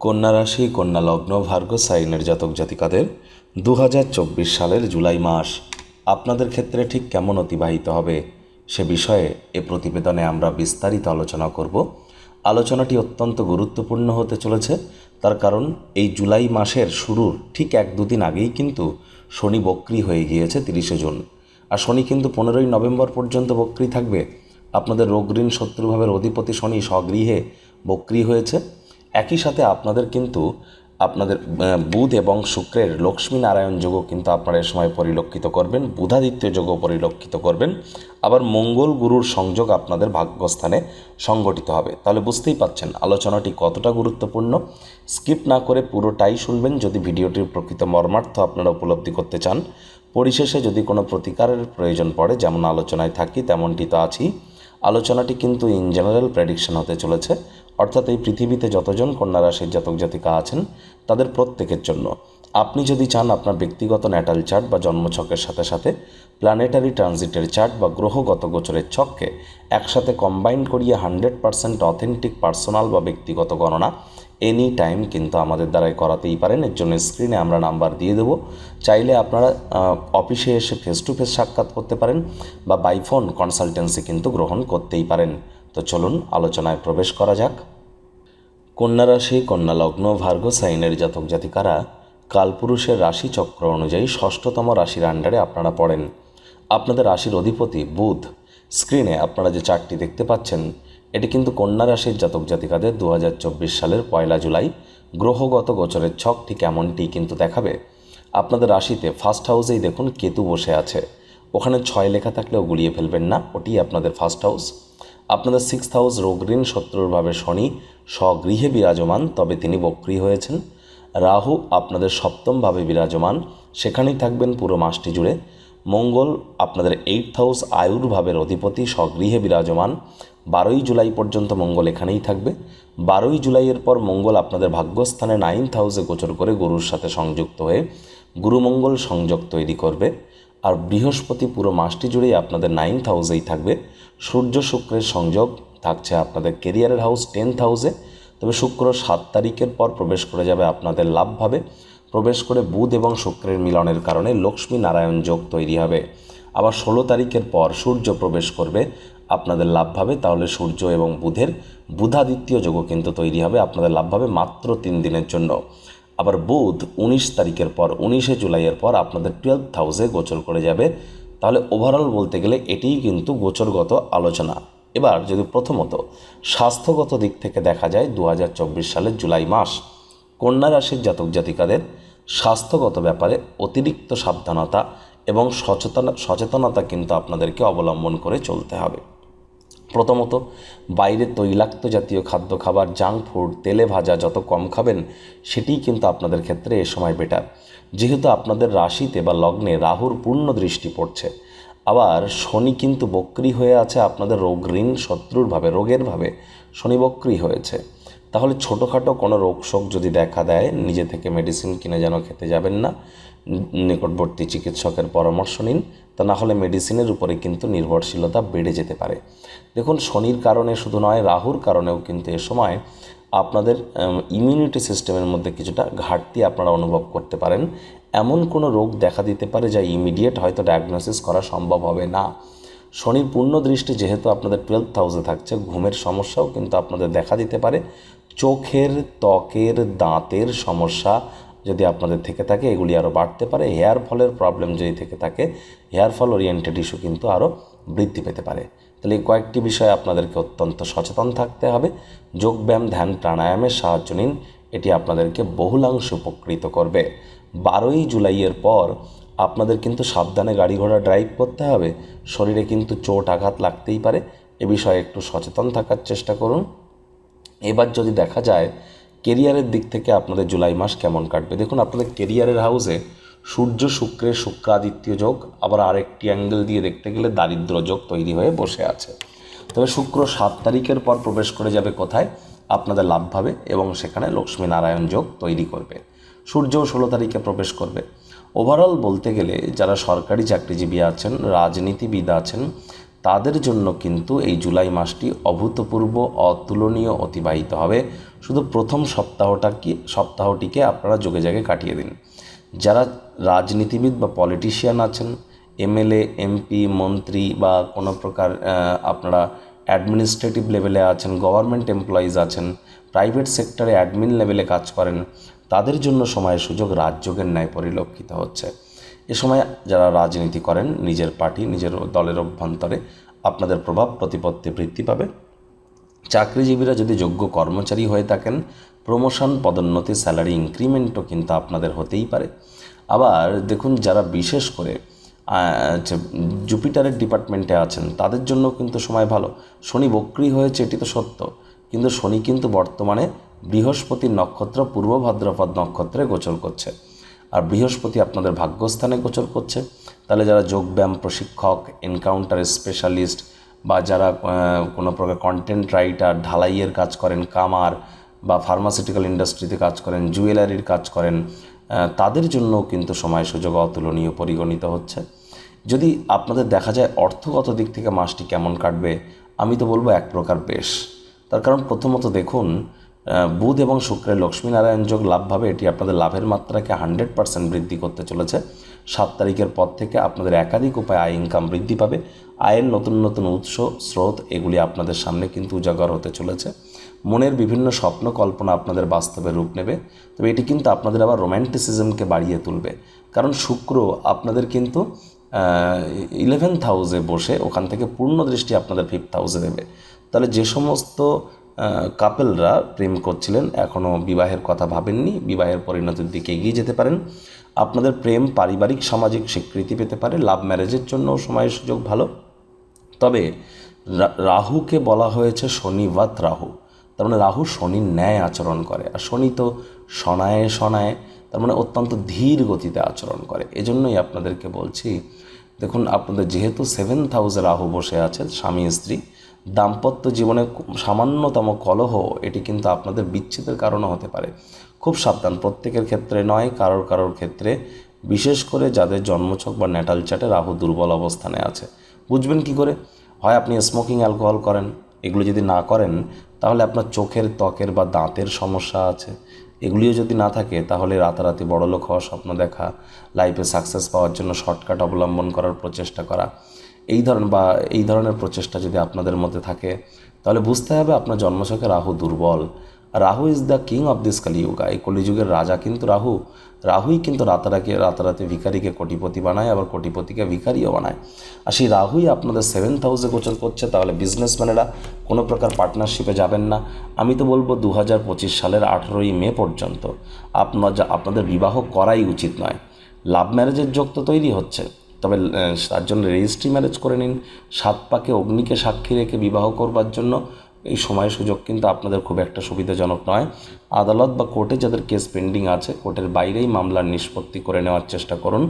কন্যা রাশি, কন্যা লগ্ন ভার্গ সাইনের জাতক জাতিকাদের দু হাজার চব্বিশ সালের জুলাই মাস। আপনাদের ক্ষেত্রে ঠিক কেমন অতিবাহিত হবে সে বিষয়ে এ প্রতিবেদনে আমরা বিস্তারিত আলোচনা করব। আলোচনাটি অত্যন্ত গুরুত্বপূর্ণ হতে চলেছে, তার কারণ এই জুলাই মাসের শুরুর ঠিক এক দুদিন আগেই কিন্তু শনি বক্রি হয়ে গিয়েছে তিরিশে জুন। আর শনি কিন্তু পনেরোই নভেম্বর পর্যন্ত বক্রি থাকবে। আপনাদের রোগ ঋণ শত্রুভাবের অধিপতি শনি স্বগৃহে বক্রি হয়েছে। একই সাথে আপনাদের কিন্তু আপনাদের বুধ এবং শুক্রের লক্ষ্মী নারায়ণ যোগও কিন্তু আপনারা এ সময় পরিলক্ষিত করবেন, বুধাদিত্য যোগও পরিলক্ষিত করবেন। আবার মঙ্গল গুরুর সংযোগ আপনাদের ভাগ্যস্থানে সংগঠিত হবে। তাহলে বুঝতেই পাচ্ছেন আলোচনাটি কতটা গুরুত্বপূর্ণ। স্কিপ না করে পুরোটাই শুনবেন। যদি ভিডিওটির প্রকৃত মর্মার্থ আপনারা উপলব্ধি করতে চান, পরিশেষে যদি কোনো প্রতিকারের প্রয়োজন পড়ে, যেমন আলোচনায় থাকি, তেমনটি তো আছেই। আলোচনাটি কিন্তু ইন জেনারেল প্রেডিকশন হতে চলেছে। অর্থাৎ এই পৃথিবীতে যতজন কন্যা রাশির জাতক জাতিকা আছেন, তাদের প্রত্যেকের জন্য। আপনি যদি চান আপনার ব্যক্তিগত ন্যাটাল চার্ট বা জন্মছকের সাথে সাথে প্ল্যানেটারি ট্রানজিটের চার্ট বা গ্রহগত গোচরের ছককে একসাথে কম্বাইন করিয়ে হান্ড্রেড পার্সেন্ট অথেন্টিক পার্সোনাল বা ব্যক্তিগত গণনা এনি টাইম কিন্তু আমাদের দ্বারাই করাতেই পারেন। এর জন্য স্ক্রিনে আমরা নাম্বার দিয়ে দেবো। চাইলে আপনারা অফিসে এসে ফেস টু ফেস সাক্ষাৎ করতে পারেন বা বাই ফোন কনসালটেন্সি কিন্তু গ্রহণ করতেই পারেন। তো চলুন আলোচনায় প্রবেশ করা যাক। কন্যা রাশি, কন্যা লগ্ন ভার্গ সাইনের জাতক জাতিকারা কালপুরুষের রাশি চক্র অনুযায়ী ষষ্ঠতম রাশির আন্ডারে আপনারা পড়েন। আপনাদের রাশির অধিপতি বুধ। স্ক্রিনে আপনারা যে চারটি দেখতে পাচ্ছেন, এটি কিন্তু কন্যা রাশির জাতক জাতিকাদের দু হাজার চব্বিশ সালের পয়লা জুলাই গ্রহগত গোচরের ছক, ঠিক এমনটি কিন্তু দেখাবে। আপনাদের রাশিতে ফার্স্ট হাউসেই দেখুন কেতু বসে আছে। ওখানে ছয় লেখা থাকলেও গুলিয়ে ফেলবেন না ওটি আপনাদের ফার্স্ট হাউস। আপনাদের সিক্সথ হাউস রোগ ঋণ শত্রুরভাবে শনি স্বগৃহে বিরাজমান, তবে তিনি বক্রি হয়েছেন। রাহু আপনাদের সপ্তমভাবে বিরাজমান, সেখানেই থাকবেন পুরো মাসটি জুড়ে। মঙ্গল আপনাদের এইট হাউস আয়ুর ভাবের অধিপতি, স্বগৃহে বিরাজমান। বারোই জুলাই পর্যন্ত মঙ্গল এখানেই থাকবে। বারোই জুলাইয়ের পর মঙ্গল আপনাদের ভাগ্যস্থানে নাইন্থ হাউসে গোচর করে গুরুর সাথে সংযুক্ত হয়ে গুরুমঙ্গল সংযোগ তৈরি করবে। আর বৃহস্পতি পুরো মাসটি জুড়েই আপনাদের নাইন্থ হাউসেই থাকবে। সূর্য শুক্রের সংযোগ থাকছে আপনাদের কেরিয়ারের হাউস টেন্থ হাউসে। তবে শুক্র সাত তারিখের পর প্রবেশ করে যাবে আপনাদের লাভভাবে। প্রবেশ করে বুধ এবং শুক্রের মিলনের কারণে লক্ষ্মী নারায়ণ যোগ তৈরি হবে। আবার ষোলো তারিখের পর সূর্য প্রবেশ করবে আপনাদের লাভভাবে। তাহলে সূর্য এবং বুধের বুধাদিত্য যোগও কিন্তু তৈরি হবে আপনাদের লাভভাবে মাত্র তিন দিনের জন্য। আবার বুধ উনিশ তারিখের পর, উনিশে জুলাইয়ের পর আপনাদের টুয়েলভ হাউসে গোচর করে যাবে তাহলে ওভারঅল বলতে গেলে এটিই কিন্তু গোচরগত আলোচনা। এবার যদি প্রথমত স্বাস্থ্যগত দিক থেকে দেখা যায় দু হাজার চব্বিশ সালের জুলাই মাস, কন্যা রাশির জাতক জাতিকাদের স্বাস্থ্যগত ব্যাপারে অতিরিক্ত সাবধানতা এবং সচেতন, সচেতনতা কিন্তু আপনাদেরকে অবলম্বন করে চলতে হবে। প্রথমত, বাইরে তৈলাক্ত জাতীয় খাদ্য খাবার জাঙ্ক ফুড তেলে ভাজা যত কম খাবেন, সেটিই কিন্তু আপনাদের ক্ষেত্রে এ সময় বেটার যেহেতু আপনাদের রাশিতে বা লগ্নে রাহুর পূর্ণ দৃষ্টি পড়ছে। আবার শনি কিন্তু বক্রি হয়ে আছে আপনাদের রোগ ঋণ শত্রুর ভাবে, রোগের ভাবে। শনি বক্রি হয়েছে। তাহলে ছোটোখাটো কোনো রোগ শোক যদি দেখা দেয়, নিজে থেকে মেডিসিন কিনে যেন খেতে যাবেন নি- নিকটবর্তী চিকিৎসকের পরামর্শ নিন, তা না হলে মেডিসিনের উপরে কিন্তু নির্ভরশীলতা বেড়ে যেতে পারে। দেখুন, শনির কারণে শুধু নয়, রাহুর কারণেও কিন্তু এ সময় আপনাদের ইমিউনিটি সিস্টেমের মধ্যে কিছুটা ঘাটতি আপনারা অনুভব করতে পারেন। এমন কোনো রোগ দেখা দিতে পারে যা ইমিডিয়েট হয়তো ডায়াগনোসিস করা সম্ভব হবে না। শনির পূর্ণ দৃষ্টি যেহেতু আপনাদের টুয়েলভ হাউসে থাকছে, ঘুমের সমস্যাও কিন্তু আপনাদের দেখা দিতে পারে। চোখের ত্বকের দাঁতের সমস্যা যদি আপনাদের থেকে থাকে, এগুলি আরও বাড়তে পারে। হেয়ার ফলের প্রবলেম যদি থেকে থাকে, হেয়ার ফল ওরিয়েন্টেড ইস্যু কিন্তু আরও বৃদ্ধি পেতে পারে। তাহলে এই কয়েকটি বিষয়ে আপনাদেরকে অত্যন্ত সচেতন থাকতে হবে। যোগব্যায়াম, ধ্যান, প্রাণায়ামের সাহায্য নিন। এটি আপনাদেরকে বহুলাংশ উপকৃত করবে। বারোই জুলাইয়ের পর আপনাদের কিন্তু সাবধানে গাড়ি ঘোড়া ড্রাইভ করতে হবে। শরীরে কিন্তু চোট আঘাত লাগতেই পারে। এ বিষয়ে একটু সচেতন থাকার চেষ্টা করুন। এবার যদি দেখা যায় কেরিয়ারের দিক থেকে আপনাদের জুলাই মাস কেমন কাটবে? দেখুন, আপনাদের কেরিয়ারের হাউসে সূর্য, শুক্রের শুক্রাদিত্য যোগ, আবার আরেকটি অ্যাঙ্গেল দিয়ে দেখতে গেলে দারিদ্র যোগ তৈরি হয়ে বসে আছে। তবে শুক্র সাত তারিখের পর প্রবেশ করে যাবে কোথায়? আপনাদের লাভভাবে এবং সেখানে লক্ষ্মী নারায়ণ যোগ তৈরি করবে। সূর্যও ষোলো তারিখে প্রবেশ করবে। ওভারঅল বলতে গেলে যারা সরকারি চাকরিজীবী আছেন, রাজনীতিবিদ আছেন তাদের জন্য কিন্তু এই জুলাই মাসটি অভূতপূর্ব, অতুলনীয়, অতিবাহিত হবে। শুধু প্রথম সপ্তাহটা কি, সপ্তাহটিকে আপনারা যোগে জাগে কাটিয়ে দিন। যারা রাজনীতিবিদ বা পলিটিশিয়ান আছেন এমএলএ এমপি মন্ত্রী বা কোনো প্রকার আপনারা অ্যাডমিনিস্ট্রেটিভ লেভেলে আছেন গভর্নমেন্ট এমপ্লয়িজ আছেন প্রাইভেট সেক্টরে অ্যাডমিন লেভেলে কাজ করেন, তাদের জন্য সময় সুযোগ রাজযোগের ন্যায় পরিলক্ষিত হচ্ছে। এ সময় যারা রাজনীতি করেন, নিজের পার্টি, নিজের দলের অভ্যন্তরে আপনাদের প্রভাব, প্রতিপত্তি বৃদ্ধি পাবে। চাকরিজীবীরা যদি যোগ্য কর্মচারী হয়ে থাকেন প্রমোশন পদোন্নতি স্যালারি ইনক্রিমেন্টও কিন্তু আপনাদের হতেই পারে। আবার দেখুন, যারা বিশেষ করে জুপিটারের ডিপার্টমেন্টে আছেন, তাদের জন্য কিন্তু সময় ভালো। শনি বক্রি হয়েছে, এটি তো সত্য। কিন্তু শনি কিন্তু বর্তমানে বৃহস্পতির নক্ষত্র, পূর্ব ভাদ্রপদ নক্ষত্রে গোচর করছে। আর বৃহস্পতি আপনাদের ভাগ্যস্থানে গোচর করছে। তাহলে যারা যোগব্যায়াম প্রশিক্ষক, এনকাউন্টার স্পেশালিস্ট বা যারা কোনো প্রকার কন্টেন্ট রাইটার ঢালাইয়ের কাজ করেন, কামার বা ফার্মাসিউটিক্যাল ইন্ডাস্ট্রিতে কাজ করেন জুয়েলারির কাজ করেন তাদের জন্য কিন্তু সময় সুযোগ অতুলনীয় পরিগণিত হচ্ছে। যদি আপনাদের দেখা যায় অর্থগত দিক থেকে মাসটি কেমন কাটবে, আমি তো বলব এক প্রকার বেশ। তার কারণ প্রথমত দেখুন বুধ এবং শুক্রের লক্ষ্মীনারায়ণ যোগ লাভভাবে এটি আপনাদের লাভের মাত্রাকে হান্ড্রেড পার্সেন্ট বৃদ্ধি করতে চলেছে। সাত তারিখের পর থেকে আপনাদের একাধিক উপায়ে আয় ইনকাম বৃদ্ধি পাবে। আয়ের নতুন নতুন উৎস, স্রোত এগুলি আপনাদের সামনে কিন্তু উজাগর হতে চলেছে। মনের বিভিন্ন স্বপ্ন কল্পনা আপনাদের বাস্তবে রূপ নেবে। তবে এটি কিন্তু আপনাদের আবার রোম্যান্টিসিজমকে বাড়িয়ে তুলবে। কারণ শুক্র আপনাদের কিন্তু ইলেভেন্থ হাউসে বসে ওখান থেকে পূর্ণ দৃষ্টি আপনাদের ফিফথ হাউসে দেবে। তাহলে যে সমস্ত কাপেলরা প্রেম করছিলেন এখনও বিবাহের কথা ভাবেননি, বিবাহের পরিণতির দিকে এগিয়ে যেতে পারেন। আপনাদের প্রেম পারিবারিক, সামাজিক স্বীকৃতি পেতে পারে, লাভ ম্যারেজের জন্য সময় সুযোগ ভালো। তবে রাহুকে বলা হয়েছে শনিবাত রাহু তার মানে রাহু শনির ন্যায় আচরণ করে, আর শনি তো সনায় সনায় তার মানে অত্যন্ত ধীর গতিতে আচরণ করে। এজন্যই আপনাদেরকে বলছি, দেখুন, আপনাদের যেহেতু সেভেন্থ হাউসে রাহু বসে আছে, স্বামী স্ত্রী দাম্পত্য জীবনে সামান্যতম কলহ এটি কিন্তু আপনাদের বিচ্ছেদের কারণও হতে পারে। খুব সাবধান, প্রত্যেকের ক্ষেত্রে নয়, কারোর কারোর ক্ষেত্রে, বিশেষ করে যাদের জন্মছক বা ন্যাটাল চাটে রাহু দুর্বল অবস্থানে আছে। বুঝবেন কি করে? হয় আপনি স্মোকিং অ্যালকোহল করেন, এগুলো যদি না করেন, তাহলে আপনার চোখের ত্বকের বা দাঁতের সমস্যা আছে। এগুলিও যদি না থাকে, তাহলে রাতারাতি বড়লোক হওয়ার স্বপ্ন দেখা লাইফে সাকসেস পাওয়ার জন্য শর্টকাট অবলম্বন করার প্রচেষ্টা করা। এই ধরনের বা এই ধরনের প্রচেষ্টা যদি আপনাদের মধ্যে থাকে, তাহলে বুঝতে হবে আপনার জন্মছকে রাহু দুর্বল। Rahu is the king of this Kaliyuga এই কলিযুগের রাজা কিন্তু রাহু। রাহুই কিন্তু রাতারাকে, রাতারাতি ভিখারিকে কোটিপতি বানায়, আবার কোটিপতিকে ভিখারিও বানায়। আর সেই রাহুই আপনাদের সেভেন্থ হাউসে গোচর করছে, তাহলে বিজনেসম্যানেরা কোনো প্রকার পার্টনারশিপে যাবেন না। আমি তো বলব দু হাজার পঁচিশ সালের আঠেরোই মে পর্যন্ত। আপনার আপনাদের বিবাহ করাই উচিত নয়। লাভ ম্যারেজের যোগ তো তৈরি হচ্ছে। তবে তার জন্য রেজিস্ট্রি ম্যারেজ করে নিন। সাত পাকে অগ্নিকে সাক্ষী রেখে বিবাহ করবার জন্য এই সময় সুযোগ কিন্তু আপনাদের খুব একটা সুবিধাজনক নয়। আদালত বা কোর্টে যাদের কেস পেন্ডিং আছে, কোর্টের বাইরেই মামলার নিষ্পত্তি করে নেওয়ার চেষ্টা করুন।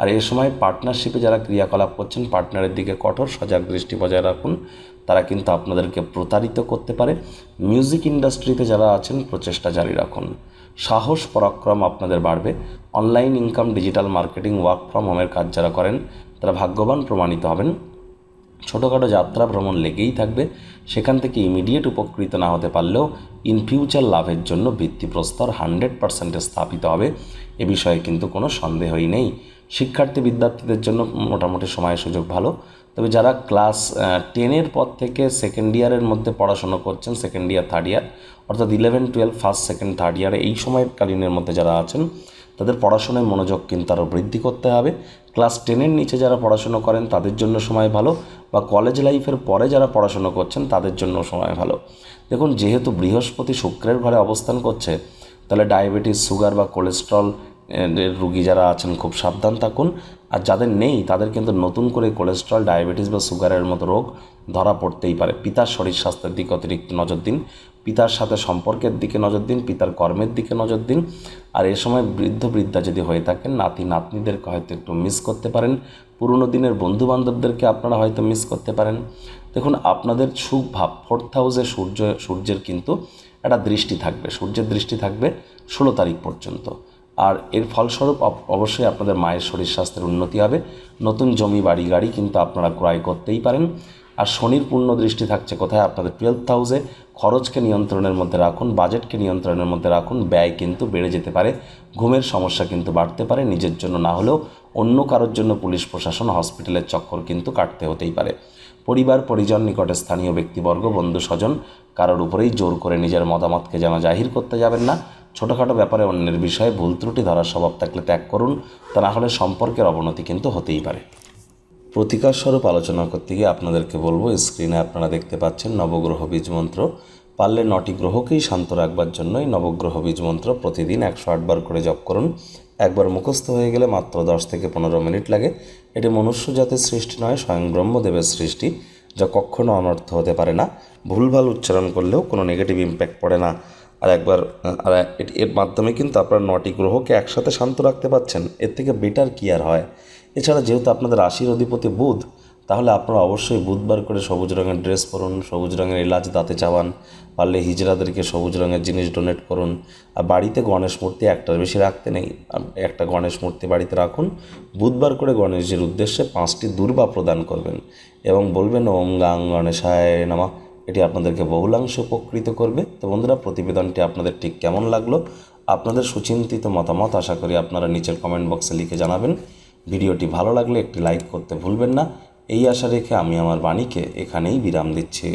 আর এ সময় পার্টনারশিপে যারা ক্রিয়াকলাপ করছেন পার্টনারের দিকে কঠোর সজাগ দৃষ্টি বজায় রাখুন। তারা কিন্তু আপনাদেরকে প্রতারিত করতে পারে। মিউজিক ইন্ডাস্ট্রিতে যারা আছেন, প্রচেষ্টা জারি রাখুন। সাহস, পরাক্রম আপনাদের বাড়বে। Online income digital marketing work from হোমের কাজ যারা করেন, তারা ভাগ্যবান প্রমাণিত হবেন। ছোটোখাটো যাত্রা ভ্রমণ লেগেই থাকবে। সেখান থেকে ইমিডিয়েট উপকৃত না হতে পারলেও ইন ফিউচার লাভের জন্য ভিত্তিপ্রস্তর হান্ড্রেড পার্সেন্টে স্থাপিত হবে। এ বিষয়ে কিন্তু কোনো সন্দেহই নেই। শিক্ষার্থী বিদ্যার্থীদের জন্য মোটামুটি সময় সুযোগ ভালো। তবে যারা ক্লাস টেনের পর থেকে সেকেন্ড ইয়ারের মধ্যে পড়াশোনা করছেন সেকেন্ড ইয়ার থার্ড ইয়ার অর্থাৎ eleven twelve first second third ইয়ারে এই সময়কালীনের মধ্যে যারা আছেন, তাদের পড়াশোনায় মনোযোগ কিন্তু আরও বৃদ্ধি করতে হবে। ক্লাস টেনের নিচে যারা পড়াশুনো করেন, তাদের জন্য সময় ভালো বা কলেজ লাইফের পরে যারা পড়াশুনো করছেন, তাদের জন্য সময় ভালো। দেখুন, যেহেতু বৃহস্পতি শুক্রের ঘরে অবস্থান করছে, তাহলে ডায়াবেটিস সুগার বা কোলেস্ট্রল রুগী যারা আছেন খুব সাবধান থাকুন। আর যাদের নেই, তাদের কিন্তু নতুন করে কোলেস্ট্রল ডায়াবেটিস বা সুগারের মতো রোগ ধরা পড়তেই পারে। পিতার শরীর স্বাস্থ্যের দিকে অতিরিক্ত নজর দিন। পিতার সাথে সম্পর্কের দিকে নজর দিন, পিতার কর্মের দিকে নজর দিন। আর এ সময় বৃদ্ধ বৃদ্ধা যদি হয়ে থাকেন, নাতি নাতনিদেরকে হয়তো একটু মিস করতে পারেন। পুরনো দিনের বন্ধু বান্ধবদেরকে আপনারা হয়তো মিস করতে পারেন। দেখুন, আপনাদের সুখ ভাব ফোর্থ হাউসে সূর্য, সূর্যের কিন্তু একটা দৃষ্টি থাকবে। সূর্যের দৃষ্টি থাকবে ষোলো তারিখ পর্যন্ত। আর এর ফলস্বরূপ অব- অবশ্যই আপনাদের মায়ের শরীর স্বাস্থ্যের উন্নতি হবে। নতুন জমি, বাড়ি, গাড়ি কিন্তু আপনারা ক্রয় করতেই পারেন। আর শনির পূর্ণ দৃষ্টি থাকছে কোথায়? আপনাদের টুয়েলথ হাউসে খরচকে নিয়ন্ত্রণের মধ্যে রাখুন বাজেটকে নিয়ন্ত্রণের মধ্যে রাখুন, ব্যয় কিন্তু বেড়ে যেতে পারে। ঘুমের সমস্যা কিন্তু বাড়তে পারে, নিজের জন্য না হলেও অন্য কারোর জন্য পুলিশ, প্রশাসন হসপিটালের চক্কর কিন্তু কাটতে হতেই পারে। পরিবার, পরিজন, নিকটে স্থানীয় ব্যক্তিবর্গ, বন্ধু, স্বজন কারোর উপরেই জোর করে নিজের মতামতকে যেন জাহির করতে যাবেন না। ছোটোখাটো ব্যাপারে অন্যের বিষয়ে ভুল ত্রুটি ধরার স্বভাব থাকলে ত্যাগ করুন। তা না হলে সম্পর্কের অবনতি কিন্তু হতেই পারে। প্রতিকার স্বরূপ আলোচনা করতে গিয়ে আপনাদেরকে বলব, স্ক্রিনে আপনারা দেখতে পাচ্ছেন নবগ্রহ বীজ মন্ত্র। পারলে নটি গ্রহকেই শান্ত রাখবার জন্যই নবগ্রহ বীজ মন্ত্র প্রতিদিন একশো আটবার করে জপ করুন। একবার মুখস্থ হয়ে গেলে মাত্র দশ থেকে পনেরো মিনিট লাগে। এটি মনুষ্য জাতির সৃষ্টি নয়, স্বয়ং ব্রহ্মদেবের সৃষ্টি, যা কখনো অনর্থ হতে পারে না। ভুলভাল উচ্চারণ করলেও কোনো নেগেটিভ ইম্প্যাক্ট পড়ে না। আর একবার, আর এর মাধ্যমে কিন্তু আপনার নটি গ্রহকে একসাথে শান্ত রাখতে পারছেন। এর থেকে বেটার কি আর হয়? এছাড়া যেহেতু আপনাদের রাশির অধিপতি বুধ তাহলে আপনারা অবশ্যই বুধবার করে সবুজ রঙের ড্রেস পরুন, সবুজ রঙের এলাচ দাঁতে চাওয়ান পারলে হিজড়াদেরকে সবুজ রঙের জিনিস ডোনেট করুন। আর বাড়িতে গণেশ মূর্তি একটার বেশি রাখতে নেই একটা গণেশ মূর্তি বাড়িতে রাখুন। বুধবার করে গণেশজির উদ্দেশ্যে পাঁচটি দুর্বা প্রদান করবেন এবং বলবেন, ওম গাং গণেশায় নামা। এটি আপনাদেরকে বহুলাংশে উপকৃত করবে। তো বন্ধুরা, প্রতিবেদনটি আপনাদের ঠিক কেমন লাগল? আপনাদের সুচিন্তিত মতামত আশা করি আপনারা নিচের কমেন্ট বক্সে লিখে জানাবেন। ভিডিওটি ভালো লাগলে একটি লাইক করতে ভুলবেন না। এই আশা রেখে আমি আমার বাণীকে এখানেই বিরাম দিচ্ছি।